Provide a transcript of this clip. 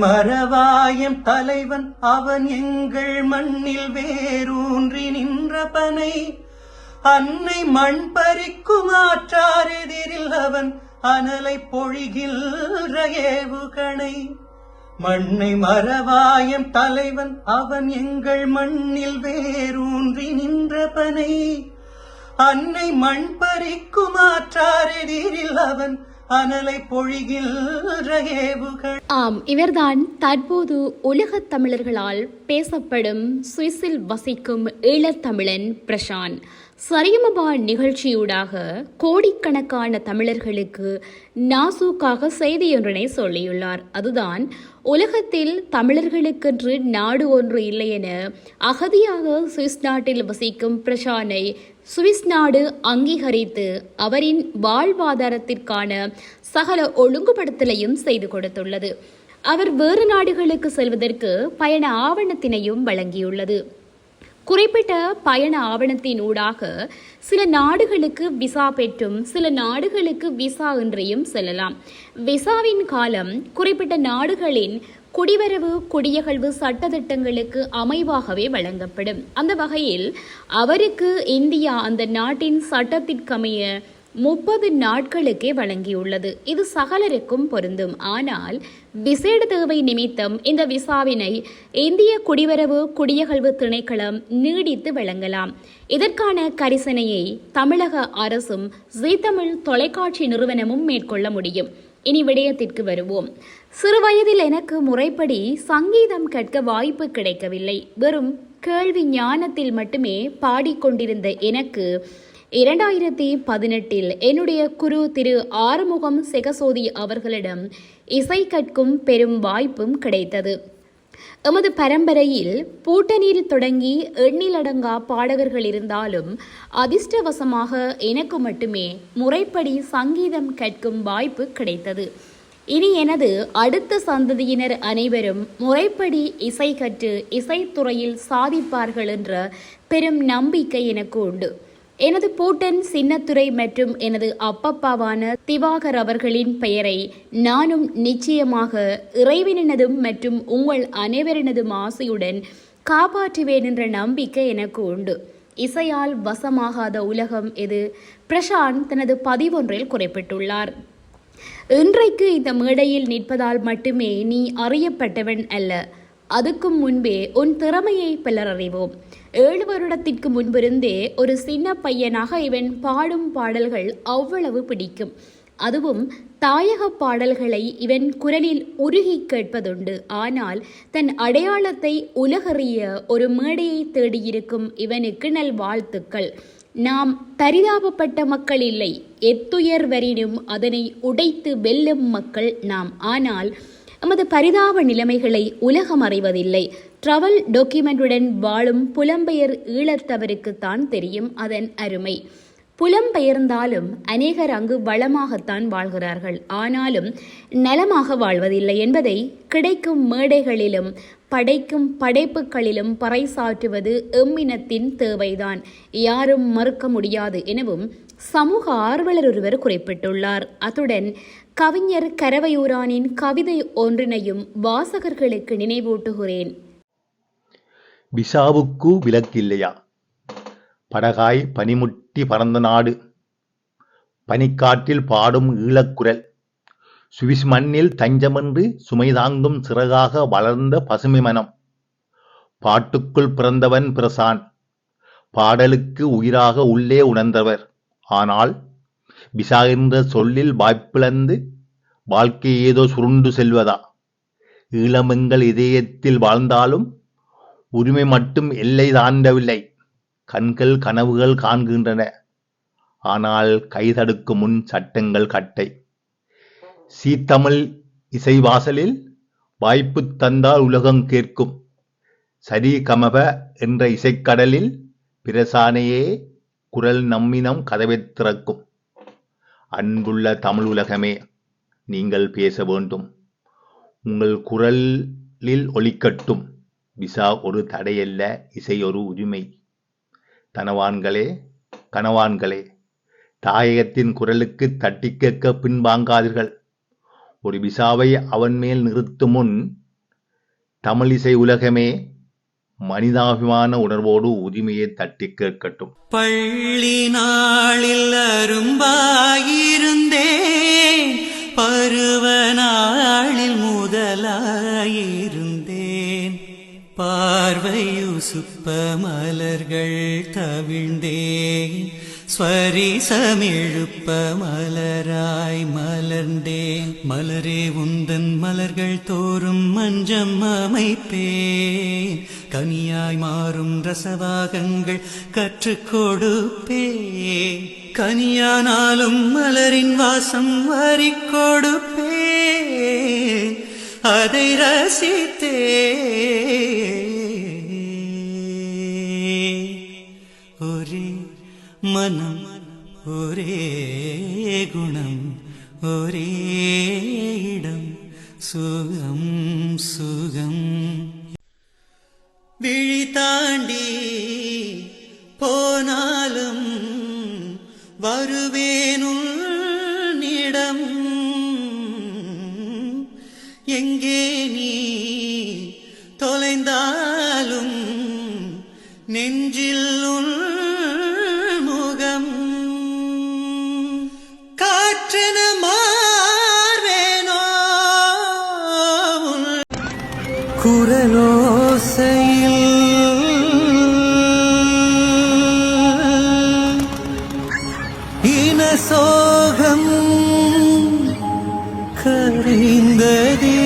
மறவாயம் தலைவன் அவன் எங்கள் மண்ணில் வேரூன்றி நின்ற பனை. அன்னை மண் பறிக்கும் ஆற்றார் எதிரில் அவன் அனலை பொழிகின்ற ஏவுகணை மண்ணை மறவாயம் தலைவன் அவன் எங்கள் மண்ணில் வேரூன்றி நின்ற பனை. அன்னை மண் பறிக்கும் ஆற்றார் எதிரில் அவன் அனலை பொழிகின்ற ஏவுகள். ஆம் இவர்தான் தற்போது உலகத் தமிழர்களால் பேசப்படும் சுவிஸில் வசிக்கும் ஈழத்தமிழன் பிரசாந்த். சரியமபா நிகழ்ச்சியூடாக கோடிக்கணக்கான தமிழர்களுக்கு நாசூக்காக செய்தியொன்றினை சொல்லியுள்ளார். அதுதான் உலகத்தில் தமிழர்களுக்கென்று நாடு ஒன்று இல்லை என அகதியாக சுவிஸ் நாட்டில் வசிக்கும் பிரசானை சுவிஸ் நாடு அங்கீகரித்து அவரின் வாழ்வாதாரத்திற்கான சகல ஒழுங்குபடுத்தலையும் செய்து கொடுத்துள்ளது. அவர் வேறு நாடுகளுக்கு செல்வதற்கு பயண ஆவணத்தினையும் வழங்கியுள்ளது. குறிப்பிட்ட பயண ஆவணத்தின் ஊடாக சில நாடுகளுக்கு விசா பெற்றும் சில நாடுகளுக்கு விசா இன்றியும் செல்லலாம். விசாவின் காலம் குறிப்பிட்ட நாடுகளின் குடிவரவு குடியகழ்வு சட்டத்திட்டங்களுக்கு அமைவாகவே வழங்கப்படும். அந்த வகையில் அவருக்கு இந்தியா அந்த நாட்டின் சட்டத்திற்கமைய முப்பது நாட்களுக்கே வழங்கியுள்ளது. இது சகலருக்கும் பொருந்தும். ஆனால் விசேட தேவை நிமித்தம் இந்த விசாவினை இந்திய குடிவரவு குடியகழ்வு திணைக்களம் நீடித்து வழங்கலாம். இதற்கான கரிசனையை தமிழக அரசும் ஜீ தமிழ் தொலைக்காட்சி நிறுவனமும் மேற்கொள்ள முடியும். இனி விடயத்திற்கு வருவோம். சிறுவயதில் எனக்கு முறைப்படி சங்கீதம் கற்க வாய்ப்பு கிடைக்கவில்லை. வெறும் கேள்வி ஞானத்தில் மட்டுமே பாடிக்கொண்டிருந்த எனக்கு இரண்டாயிரத்தி பதினெட்டில் என்னுடைய குரு திரு ஆறுமுகம் செகசோதி அவர்களிடம் இசை கற்கும் பெரும் வாய்ப்பும் கிடைத்தது. எமது பரம்பரையில் பூட்டநீர் தொடங்கி எண்ணிலடங்கா பாடகர்கள் இருந்தாலும் அதிர்ஷ்டவசமாக எனக்கு மட்டுமே முறைப்படி சங்கீதம் கற்கும் வாய்ப்பு கிடைத்தது. இனி எனது அடுத்த சந்ததியினர் அனைவரும் முறைப்படி இசை கற்று இசைத்துறையில் சாதிப்பார்கள் என்ற பெரும் நம்பிக்கை எனக்கு உண்டு. எனது பூட்டன் சின்னத்துறை மற்றும் எனது அப்பப்பாவான திவாகர் அவர்களின் பெயரை நானும் நிச்சயமாக இறைவனினதும் மற்றும் உங்கள் அனைவரினதும் ஆசையுடன் காப்பாற்றுவேன் என்ற நம்பிக்கை எனக்கு உண்டு. இசையால் வசமாகாத உலகம் எது? பிரசாந்த் தனது பதிவொன்றில் குறிப்பிட்டுள்ளார். இன்றைக்கு இந்த மேடையில் நிற்பதால் மட்டுமே நீ அறியப்பட்டவன் அல்ல. அதுக்கும் முன்பே உன் திறமையை பலர் அறிவோம் ஏழு வருடத்திற்கு முன்பிருந்தே ஒரு சின்ன பையனாக இவன் பாடும் பாடல்கள் அவ்வளவு பிடிக்கும். அதுவும் தாயக பாடல்களை இவன் குரலில் உருகி கேட்பதுண்டு. ஆனால் தன் அடையாளத்தை உலகறிய ஒரு மேடையை தேடியிருக்கும் இவனுக்கு நல் வாழ்த்துக்கள். நாம் பரிதாபப்பட்ட மக்கள் இல்லை. எத்துயர் வரினும் அதனை உடைத்து வெல்லும் மக்கள் நாம். ஆனால் எமது பரிதாப நிலைமைகளை உலகம் அறிவதில்லை. ட்ரவல் டாக்குமெண்ட்டுடன் வாழும் புலம்பெயர் ஈழத்தவருக்குத்தான் தெரியும் அதன் அருமை. புலம்பெயர்ந்தாலும் அநேகர் அங்கு வளமாகத்தான் வாழ்கிறார்கள். ஆனாலும் நலமாக வாழ்வதில்லை என்பதை கிடைக்கும் மேடைகளிலும் படைக்கும் படைப்புகளிலும் பறைசாற்றுவது எம்மினத்தின் தேவைதான். யாரும் மறுக்க முடியாது எனவும் சமூக ஆர்வலர் ஒருவர் குறிப்பிட்டுள்ளார். அத்துடன் கவிஞர் கரவையூரானின் கவிதை ஒன்றினையும் வாசகர்களுக்கு நினைவூட்டுகிறேன். விசாவுக்கு விலக்கில்லையா படகாய் பனிமுட்டி பறந்த நாடு. பனிக்காற்றில் பாடும் ஈழக்குரல். சுவிஸ் மண்ணில் தஞ்சமென்று சுமை தாங்கும் சிறகாக வளர்ந்த பசுமை மனம். பாட்டுக்குள் பிறந்தவன் பிரசான். பாடலுக்கு உயிராக உள்ளே உணர்ந்தவர். ஆனால் விசா என்ற சொல்லில் வாய்ப்பிழந்து வாழ்க்கை ஏதோ சுருண்டு செல்வதா? ஈழமெங்கள் இதயத்தில் வாழ்ந்தாலும் உரிமை மட்டும் எல்லை தாண்டவில்லை. கண்கள் கனவுகள் காண்கின்றன. ஆனால் கைதடுக்கும் முன் சட்டங்கள் கட்டை. சீத்தமிழ் இசை வாசலில் வாய்ப்பு தந்தால் உலகம் கேட்கும். சரி கமப என்ற இசைக்கடலில் பிரசானையே குரல் நம்மினம் கதவை திறக்கும். அன்புள்ள தமிழ் உலகமே நீங்கள் பேச வேண்டும். உங்கள் குரலில் ஒலிக்கட்டும். விசா ஒரு தடையல்ல இசை ஒரு உரிமை. தனவான்களே கனவான்களே தாயகத்தின் குரலுக்கு தட்டி கேட்க பின்வாங்காதீர்கள். ஒரு விசாவை அவன் மேல் நிறுத்தும் முன் தமிழிசை உலகமே மனிதாபிமான உணர்வோடு உரிமையை தட்டி கேட்கட்டும். பள்ளி நாளில் அரும்பாயிருந்தே பருவ நாளில் முதலாயிருந்தேன். பார்வையு சுப்ப மலர்கள் தவிழ்ந்தேன். ஸ்வரிசமிழுப்ப மலராய் மலர்ந்தேன் மலரே உந்தன் மலர்கள் தோறும் மஞ்சம் அமைப்பேன் கனியாய் மாறும் ரசவாகங்கள் கற்றுக் கொடுப்பேன் கனியானாலும் மலரின் வாசம் வரி கொடுப்பேன் அதை ரசித்தேன் മനം ഒരേ ഗുണം ഒരേ ഇടം. സുഖം സുഖം. വിഴി താണ്ടി പോനാലും വരുവേനും சோகம் கரைந்ததே